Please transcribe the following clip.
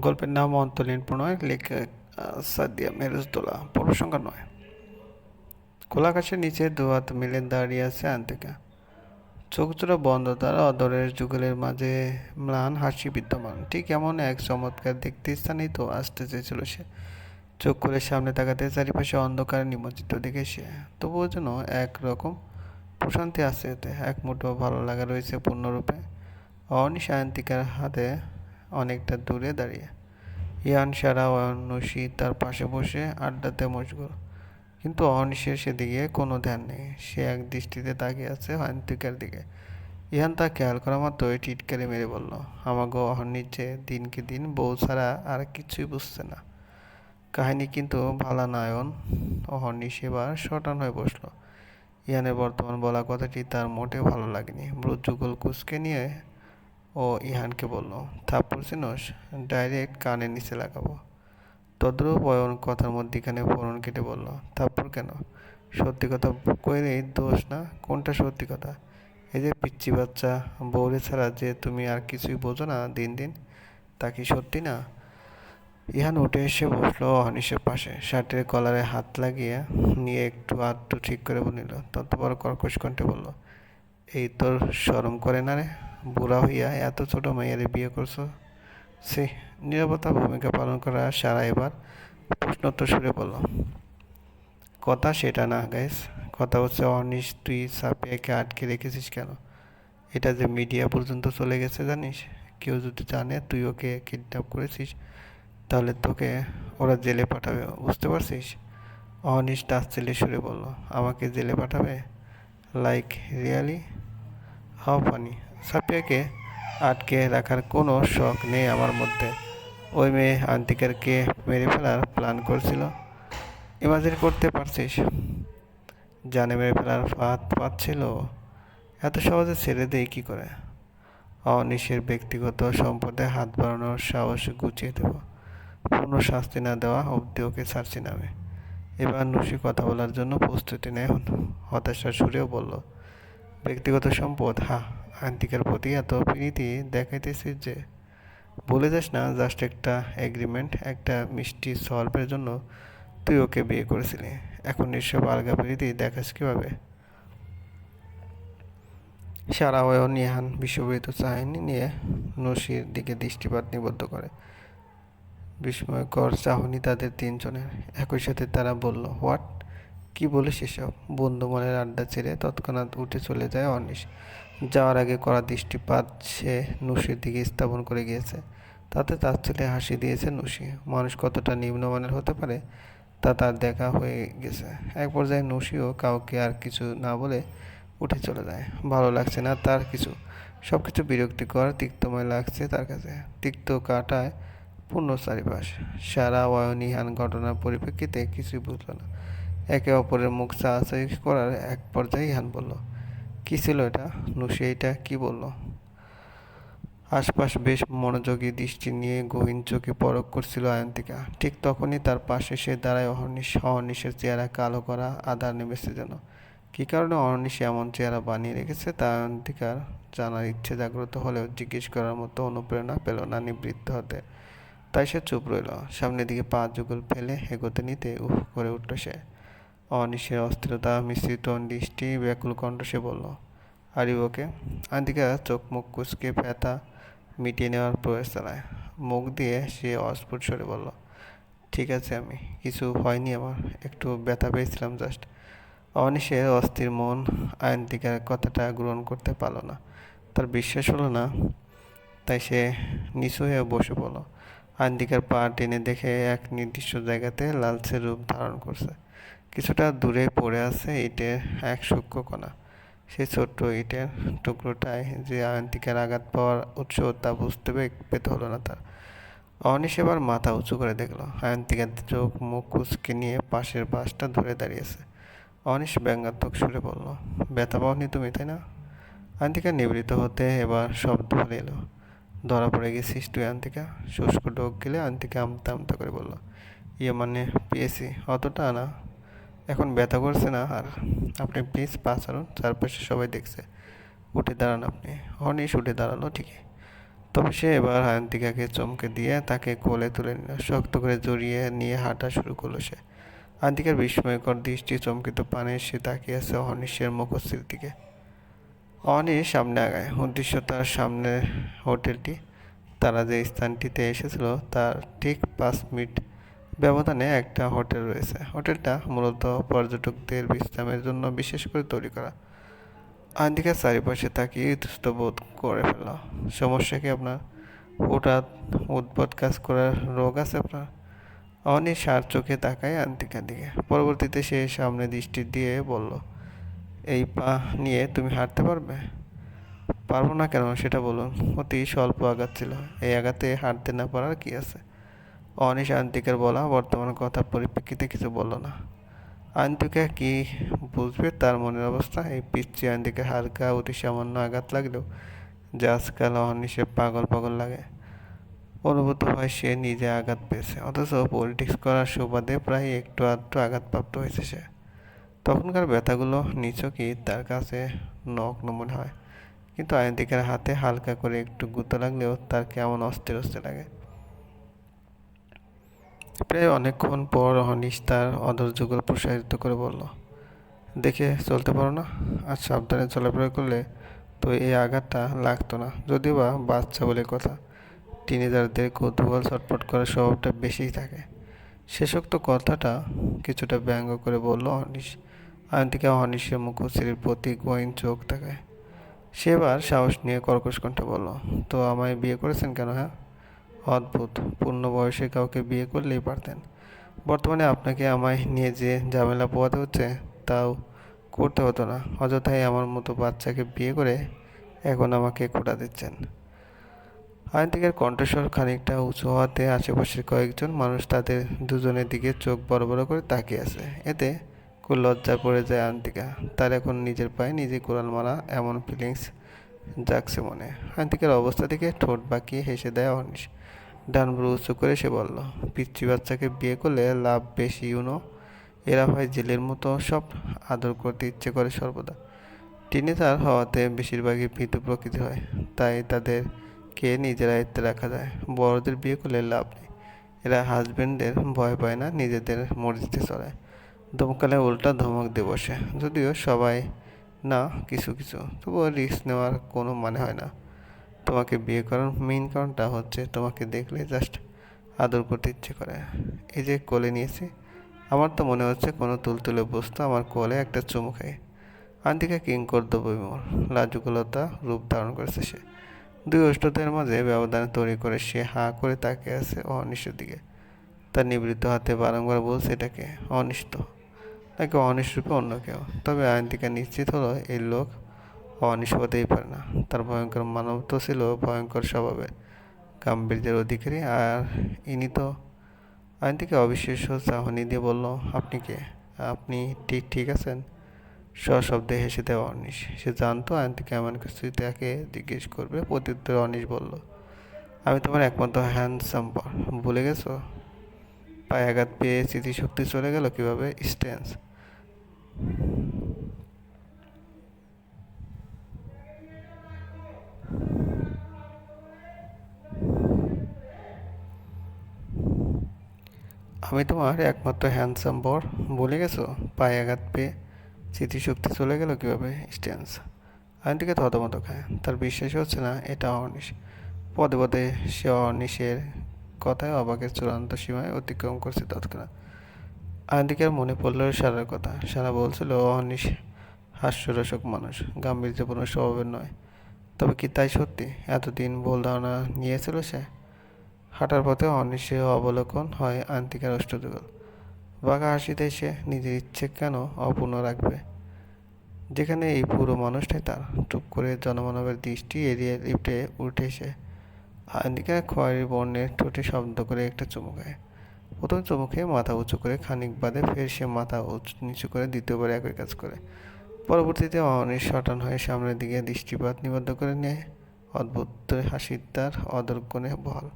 গল্পের নাম অন্তলীন প্রণয়, লেখক সাদিয়া মেরুজদোলা পড়ার সংখ্যা নয়। খোলা আকাশের নিচে দুহাত মিলে দাঁড়িয়ে আছে আন্তিকা। চোখ জোড়া বন্ধ, তার অদরের যুগলের মাঝে ম্লান, হাসি বিদ্যমান। ঠিক এমন এক চমৎকার দেখতে স্থানেই তো আসতে চেয়েছিল সে। চোখ করে সামনে তাকাতে চারিপাশে অন্ধকার নিমজ্জিত দেখে সে। তবুও যেন একরকম প্রশান্তি আছে এতে। এক মুঠো ভালো লাগা রয়েছে পূর্ণরূপে। অনিশ আয়ন্তিকার হাতে অনেকটা দূরে দাঁড়িয়ে। ইয়ান, সারা অনসী তার পাশে বসে আড্ডাতে মশগুল। কিন্তু অনিশের সেদিকে কোনো ধ্যান নেই। সে এক দৃষ্টিতে তাকিয়ে আছে অয়ন্তিকার দিকে। ইহান তা খেয়াল করা মাত্রই টিটকারি মেরে বলল আমাকে অহর্নির যে দিনকে দিন বউ ছাড়া আর কিছুই বুঝছে না। কাহিনী কিন্তু ভালা নায়ন অহর্নি সেবার শটান হয়ে বসল। ইহানের বর্তমান বলা কথাটি তার মোটেও ভালো লাগেনি। ব্রজযুগল কুচকে নিয়ে ও ইহানকে বলল, থাপ্পড় চিনস ডাইরেক্ট কানে নিচে লাগাবো। তদ্রুপ অয়ন কথার মধ্যিখানে ফোরন কেটে বলল, থাপ্পড় কেন? সত্যি কথা কইলেই দোষ না? কোনটা সত্যি কথা? এই যে পিচ্ছি বাচ্চা, বউরে ছাড়া যে তুমি আর কিছুই বোঝো না দিন দিন, তা কি সত্যি না? ইহান উঠে এসে বসল অহনিশের পাশে। শার্টের কলারে হাত লাগিয়ে নিয়ে একটু আধটু ঠিক করে নিল ততপর কর্কশ কণ্ঠে বলল, এই তোর শরম করে না রে? বুড়া হইয়া এত ছোট মেয়েরে বিয়ে করছ? সে নিরাপত্তা ভূমিকা পালন করা সারা এবার প্রশ্নোত্তর সুরে বলল কথা সেটা না গাইস কথা হচ্ছে অনিশ, তুই সাপিয়াকে আটকে রেখেছিস কেন? এটা যে মিডিয়া পর্যন্ত চলে গেছে, জানিস? কেউ যদি জানে তুই ওকে কিডন্যাপ করেছিস, তাহলে তোকে ওরা জেলে পাঠাবে, বুঝতে পারছিস? অনিশ ছেলে সুরে বলল, আমাকে জেলে পাঠাবে? লাইক রিয়ালি হাও ফানি সাপিয়াকে আটকে রাখার কোনো শখ নেই আমার মধ্যে। ওই মেয়ে আন্তিকারকে মেরে ফেলার প্ল্যান করছিল। ইমাজিন করতে পারছিস? জানে মেরে ফেলার ফাঁদ পাচ্ছিল। এত সহজে ছেড়ে দেয় কী করে? অনিশের ব্যক্তিগত সম্পদে হাত বাড়ানোর সাহস গুছিয়ে দেব। পূর্ণ শাস্তি না দেওয়া অবধি ওকে ছাড়ছি না আমি। এবার নুসি কথা বলার জন্য প্রস্তুতি নেয়। হতাশার সুরেও বলল, ব্যক্তিগত সম্পদ, হা। আন্তিকার প্রতি এত প্রীতি দেখাইতেছিস যে বলে যাস না জাস্ট একটা এগ্রিমেন্ট একটা মিষ্টি সলভের জন্য তুই ওকে বিয়ে করেছিলি। এখন নিশ্চয় আলগা প্রীতি দেখাস কীভাবে? সারা হয়েও নিহান বিশ্ববিত চাহিনী নিয়ে নসির দিকে দৃষ্টিপাত নিবদ্ধ করে। বিস্ময়কর চাহনি তাদের তিনজনের। একই সাথে তারা বলল, হোয়াট? কি বলে সেসব বন্ধু মনের আড্ডা ছেড়ে তৎক্ষণাৎ উঠে চলে যায় অনিশ। যাওয়ার আগে করা দৃষ্টিপাত সে নুসির দিকে স্থাপন করে গিয়েছে। তাতে তার ছেলে হাসি দিয়েছে নুসি। মানুষ কতটা নিম্নমানের হতে পারে তা তার দেখা হয়ে গেছে। এক পর্যায়ে নুসিও কাউকে আর কিছু না বলে উঠে চলে যায়। ভালো লাগছে না তার কিছু। সব কিছু বিরক্তিকর, তিক্তময় লাগছে তার কাছে। তিক্ত কাটায় পূর্ণ চারিপাশ। সারা অয়নিহান ঘটনার পরিপ্রেক্ষিতে কিছুই বুঝল না। একে অপরের মুখ চাহাচাই করার এক পর্যায়ে ইহান বলল কি ছিল এটা? নুসি এটা কি বলল? আশপাশ বেশ মনোযোগী দৃষ্টি নিয়ে গহীন চোখে পরক করছিল আয়ন্তিকা। ঠিক তখনই তার পাশে সে দাঁড়ায় অহর্নিশ অহর্নিশের চেহারা কালো করা আধার নেমেছে যেন। কী কারণে অহর্নিশ এমন চেহারা বানিয়ে রেখেছে তা আয়ন্তিকার জানার ইচ্ছে জাগ্রত হলেও জিজ্ঞেস করার মতো অনুপ্রেরণা পেল না নিবৃত্ত হতে। তাই সে চুপ রইল। সামনের দিকে পা যুগল ফেলে এগোতে নিতে উফ করে উঠল সে। অনিশের অস্থিরতা, মিশ্রিত দৃষ্টি, ব্যাকুল কণ্ঠ সে বলল, আরি ওকে? আন্তিকা চোখ মুখ কুচকে ব্যথা মিটিয়ে নেওয়ার প্রয়াস চালায়। মুখ দিয়ে সে অস্ফুট সরে বলল, ঠিক আছে আমি, কিছু হয়নি আমার, একটু ব্যথা পেয়েছিলাম জাস্ট অনিশের অস্থির মন আয়ন্তিকার কথাটা গ্রহণ করতে পারল না। তার বিশ্বাস হলো না, তাই সে নিচু হয়ে বসে পড়ল। আয়ন্তিকার পা টেনে দেখে এক নির্দিষ্ট জায়গাতে লালচে রূপ ধারণ করছে। কিছুটা দূরে পড়ে আছে ইটের এক সূক্ষ্ম কণা। সেই ছোট্ট ইটের টুকরোটায় যে আয়ন্তিকার আঘাত পাওয়ার উৎস তা বুঝতে পেতে হলো না তার। অনিশ এবার মাথা উঁচু করে দেখল, আয়ন্তিকার চোখ মুখ কুচকে নিয়ে পাশের বাসটা ধরে দাঁড়িয়েছে। অনিশ ব্যঙ্গাত্মক সুরে বলল, ব্যথা পাওনি তুমি, তাই না? আয়ন্তিকা নিবৃত হতে এবার শব্দ বলে এলো। ধরা পড়ে গেছিস তুই আন্তিকা শুষ্ক ডোক গেলে আন্তিকা আমতা আমতা করে বলল ইয়ে মানে পেয়েছি, অতটা না। এখন ব্যথা করছে না, আর আপনি প্লিজ পাস আনুন চারপাশে সবাই দেখছে। উঠে দাঁড়ান আপনি। অনিশ উঠে দাঁড়াল, ঠিকই। তবে সে এবার আয়ন্তিকাকে চমকে দিয়ে তাকে কোলে তুলে নিল, শক্ত করে জড়িয়ে নিয়ে হাঁটা শুরু করল সে। আয়ন্তিকার বিস্ময়কর দৃষ্টি চমকিত পানে সে তাকিয়ে আছে অনিশের মুখশ্রীর দিকে। অনিশ সামনে আগায়, উদ্দেশ্য তার সামনে হোটেলটি। তারা যে স্থানটিতে এসেছিল, তার ঠিক পাঁচ মিনিট ব্যবধানে একটা হোটেল রয়েছে। হোটেলটা মূলত পর্যটকদের বিশ্রামের জন্য বিশেষ করে তৈরি করা। আন্দিকার চারিপাশে তাকিয়ে ইতস্ত বোধ করে ফেলল। সমস্যা কি আপনার? হঠাৎ উদ্ভট কাজ করার রোগ আছে আপনার? অনি সার চোখে তাকায় আন্তিকার দিকে। পরবর্তীতে সে সামনে দৃষ্টি দিয়ে বলল, এই পা নিয়ে তুমি হাঁটতে পারবে? পারব না কেন, সেটা বলুন। অতি স্বল্প আঘাত ছিল। এই আঘাতে হাঁটতে না পারার কি আছে? অনিশ আন্তিকের বলা বর্তমান কথার পরিপ্রেক্ষিতে কিছু বলল না। আন্তিকা কি বুঝবে? তার মনের অবস্থা? এই পিচ্ছি আন্তিকে হালকা অতি সামান্য আঘাত লাগলেও যা আজকাল অনিশে পাগল পাগল লাগে। অনুভূত হয় সে নিজে আঘাত পেয়েছে। অথচ পলিটিক্স করার সুবাদে প্রায় একটু আধটু আঘাতপ্রাপ্ত হয়েছে সে। তখনকার ব্যথাগুলো নিছকই তার কাছে নখ মনে হয়। কিন্তু আয়ন্তিকার হাতে হালকা করে একটু গুঁতো লাগলেও তার কেমন অস্থির অস্থির লাগে। প্রায় অনেকক্ষণ পর অনিশ তার অধৈর্যগুলো প্রসারিত করে বলল, দেখে চলতে পারো না আর সাবধানে চলাফেরা করলে তো এই আঘাতটা লাগতো না। যদিও বা বাচ্চা বলে কথা, টিনেজারদের কৌতূহল ছটপট করার স্বভাবটা বেশিই থাকে। শেষোক্ত কথাটা কিছুটা ব্যঙ্গ করে বলল অনিশ। আয়ন্তিকা অনিশের মুখশ্রীর প্রতি গোয়িন চোখ তাকায় সেবার সাহস নিয়ে কর্কশ কণ্ঠে বলল, তো আমায় বিয়ে করেছেন কেন হ্যাঁ? অদ্ভুত। পূর্ণ বয়সে কাউকে বিয়ে করলেই পারতেন। বর্তমানে আপনাকে আমায় নিয়ে যে ঝামেলা পোয়াতে হচ্ছে, তাও করতে হতো না। অযথাই আমার মতো বাচ্চাকে বিয়ে করে এখন আমাকে খোটা দিচ্ছেন। আয়ন্তিকের কণ্ঠস্বর খানিকটা উঁচু হওয়াতে আশেপাশের কয়েকজন মানুষ তাদের দুজনের দিকে চোখ বড় বড় করে তাকিয়ে আছে। এতে খুব লজ্জা পড়ে যায় আন্তিকা তার এখন নিজের পায়ে নিজে কোরআন মারা এমন ফিলিংস জাগছে মনে। আন্তিকার অবস্থা থেকে ঠোঁট বাঁকিয়ে হেসে দেয় অনিশ। ডান উঁচু করে সে বলল পিচ্ছি বাচ্চাকে বিয়ে করলে লাভ বেশি, ইউনো। এরা হয় জেলের মতো সব আদর করতে ইচ্ছে করে সর্বদা। তার হওয়াতে বেশিরভাগই ভীতু প্রকৃতি হয়, তাই তাদেরকে নিজের আয়ত্তে রাখা যায়। বড়দের বিয়ে করলে লাভ নেই। এরা হাজব্যান্ডদের ভয় পায় না, নিজেদের মর্জিতে চলায় দমকালে উল্টা ধমক দিয়ে বসে। যদিও সবাই না, কিছু কিছু। তবুও রিস্ক নেওয়ার কোনো মানে হয় না। তোমাকে বিয়ে করার মেইন কারণটা হচ্ছে তোমাকে দেখলে জাস্ট আদর করতে ইচ্ছে করে। এই যে কোলে নিয়েছি, আমার তো মনে হচ্ছে কোনো তুলতুলে বস্তু আমার কোলে একটা চুমু খায়। আন্তিকা কিং কর্তব্যমোর লাজুকলতা রূপ ধারণ করেছে সে। দুই অষ্টদের মাঝে ব্যবধান তৈরি করে সে হা করে তাকিয়ে আছে অনিষ্টের দিকে। তার নিবৃত্ত হাতে বারংবার বলছে এটাকে, অনিষ্ট। নাকি অনিষ্ট রূপে অন্য কেউ? তবে আইনটিকা নিশ্চিত হলো এই লোক অনিষ্ট হতেই পারে না। তার ভয়ঙ্কর মানব তো ছিল ভয়ঙ্কর স্বভাবের গাম্ভীর্যের অধিকারী আর ইনি তো আইনটিকে অবিশ্বাস্য চাহনি দিয়ে বলল, আপনি কে? আপনি ঠিক ঠিক আছেন? সশব্দে হেসে দেওয়া অনিশ। সে জানতো আইনটিকে এমন কিছু তাকে জিজ্ঞেস করবে, প্রত্যুত্তরে অনিশ বলল, আমি তোমার একমাত্র হ্যান্ডসাম ভুলে গেছো? পায়ে আঘাত পেয়ে স্মৃতিশক্তি চলে গেল কীভাবে? স্ট্যান্স আমি তোমার একমাত্র হ্যান্ডসাম বর বলে গেছো? পায়ে আঘাত পেয়ে স্মৃতিশক্তি চলে গেল কীভাবে? স্ট্যান্স আইনটিকে থতমত খায় তার বিশ্বাস হচ্ছে না, এটা অনিশ। পদে পদে সে অনিশের কথায় অবাকের চূড়ান্ত সীমায় অতিক্রম করছে তৎক্ষণাৎ। আইনটিকের মনে পড়ল সারার কথা। সারা বলছিল, অনিশ হাস্যরসক মানুষ, গাম্ভীর্যপূর্ণ স্বভাবের নয়। তবে কি তাই সত্যি? এতদিন ভুল ধারণা নিয়েছিল সে? হাঁটার পথে অনিশ্চয় অবলোকন হয় আন্তিকার অষ্টযুগল বাঘা হাসিতে সে নিজের ইচ্ছে কেন অপূর্ণ রাখবে? যেখানে এই পুরো মানুষটাই তার। টুপ করে জনমানবের দৃষ্টি এড়িয়ে লিফটে উঠে এসে আন্তিকা খয়েরি বর্ণের ঠোঁটে শব্দ করে একটা চুমুকায় প্রথম চুমুকে মাথা উঁচু করে খানিক বাদে ফের সে মাথা উঁচু নিচু করে দ্বিতীয়বার একই কাজ করে। পরবর্তীতে অনিশ শটান হয়ে সামনের দিকে দৃষ্টিপাত নিবদ্ধ করে নেয়। অদ্ভুত হাসির তার অদর্কণে বল